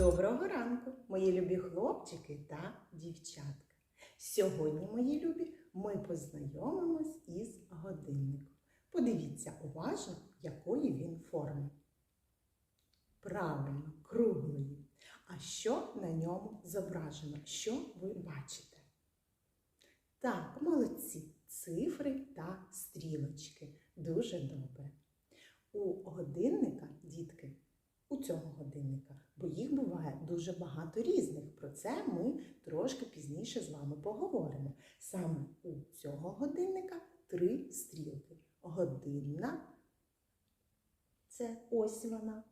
Доброго ранку, мої любі хлопчики та дівчатка. Сьогодні, мої любі, ми познайомимось із годинником. Подивіться уважно, якої він форми. Правильно, круглої. А що на ньому зображено? Що ви бачите? Так, молодці, цифри та стрілочки. Дуже добре. У годинника, дітки, у цього годинника, бо їх буває дуже багато різних. Про це ми трошки пізніше з вами поговоримо. Саме у цього годинника три стрілки. Годинна це ось вона.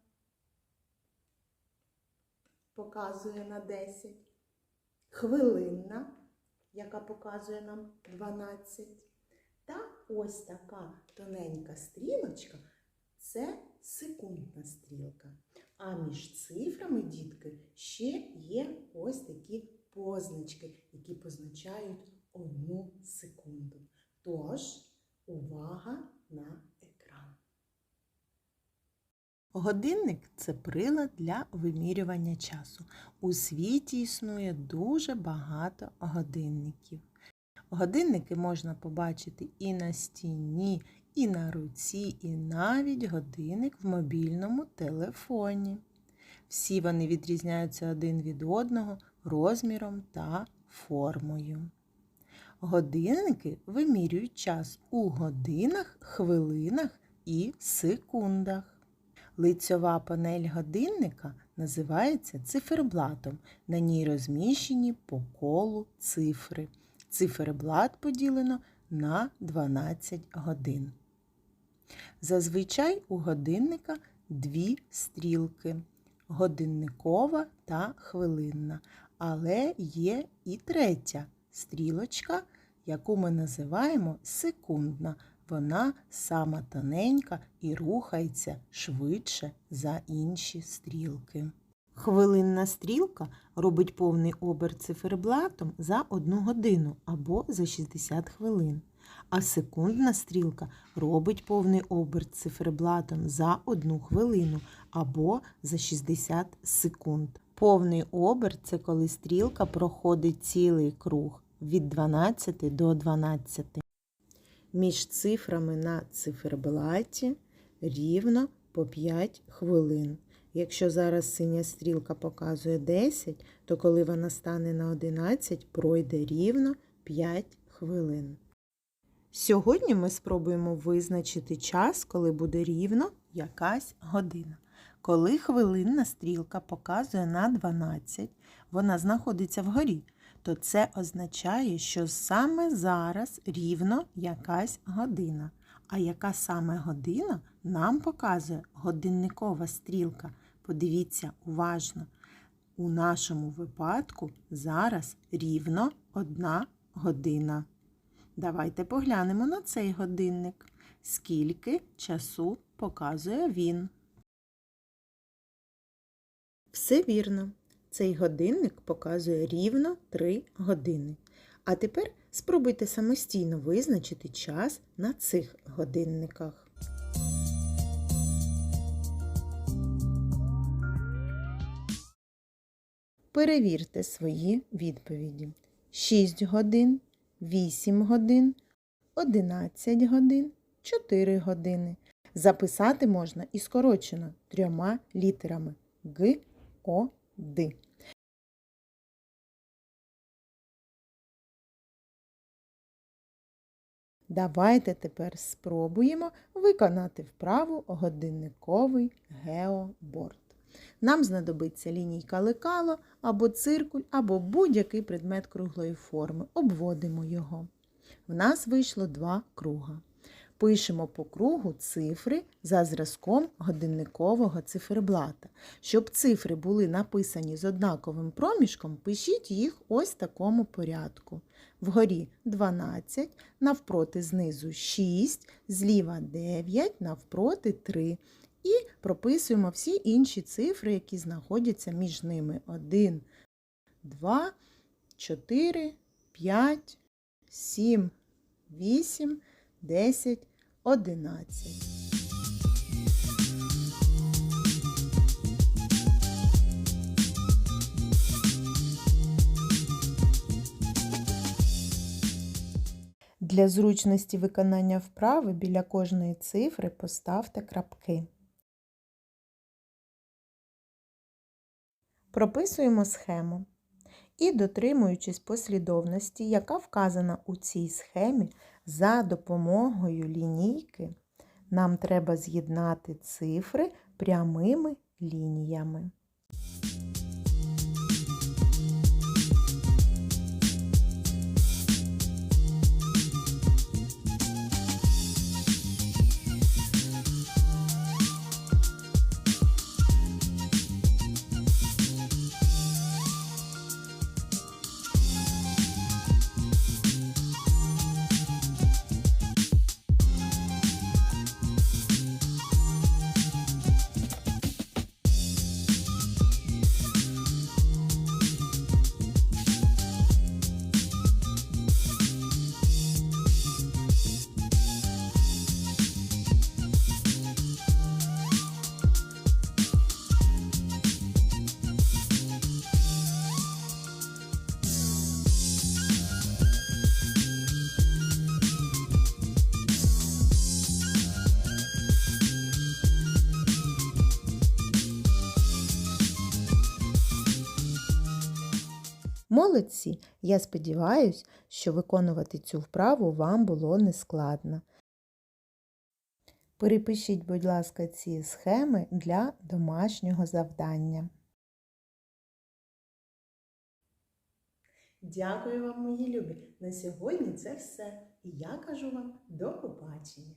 Показує на 10. Хвилинна, яка показує нам 12. Та ось така тоненька стрілочка це секундна стрілка. А між цифрами, дітки, ще є ось такі позначки, які позначають одну секунду. Тож, увага на екран. Годинник це прилад для вимірювання часу. У світі існує дуже багато годинників. Годинники можна побачити і на стіні, і на руці, і навіть годинник в мобільному телефоні. Всі вони відрізняються один від одного розміром та формою. Годинники вимірюють час у годинах, хвилинах і секундах. Лицьова панель годинника називається циферблатом. На ній розміщені по колу цифри. Циферблат поділено на 12 годин. Зазвичай у годинника дві стрілки годинникова та хвилинна. Але є і третя стрілочка, яку ми називаємо секундна. Вона сама тоненька і рухається швидше за інші стрілки. Хвилинна стрілка робить повний оберт циферблатом за 1 годину або за 60 хвилин. А секундна стрілка робить повний оберт циферблатом за 1 хвилину або за 60 секунд. Повний оберт це коли стрілка проходить цілий круг від 12 до 12. Між цифрами на циферблаті рівно по 5 хвилин. Якщо зараз синя стрілка показує 10, то коли вона стане на 11, пройде рівно 5 хвилин. Сьогодні ми спробуємо визначити час, коли буде рівно якась година. Коли хвилинна стрілка показує на 12, вона знаходиться вгорі, то це означає, що саме зараз рівно якась година. А яка саме година нам показує годинникова стрілка. Подивіться уважно. У нашому випадку зараз рівно одна година. Давайте поглянемо на цей годинник. Скільки часу показує він? Все вірно. Цей годинник показує рівно 3 години. А тепер спробуйте самостійно визначити час на цих годинниках. Перевірте свої відповіді. 6 годин, 8 годин, 11 годин, 4 години. Записати можна і скорочено трьома літерами Г, О, Д. Давайте тепер спробуємо виконати вправу годинниковий геоборд. Нам знадобиться лінійка лекало або циркуль, або будь-який предмет круглої форми. Обводимо його. В нас вийшло два круга. Пишемо по кругу цифри за зразком годинникового циферблата. Щоб цифри були написані з однаковим проміжком, пишіть їх ось в такому порядку. Вгорі 12, навпроти знизу 6, зліва 9, навпроти 3. І прописуємо всі інші цифри, які знаходяться між ними: 1, 2, 4, 5, 7, 8, 10, 11. Для зручності виконання вправи біля кожної цифри поставте крапки. Прописуємо схему. І, дотримуючись послідовності, яка вказана у цій схемі, за допомогою лінійки нам треба з'єднати цифри прямими лініями. Молодці! Я сподіваюся, що виконувати цю вправу вам було нескладно. Перепишіть, будь ласка, ці схеми для домашнього завдання. Дякую вам, мої любі. На сьогодні це все. І я кажу вам до побачення.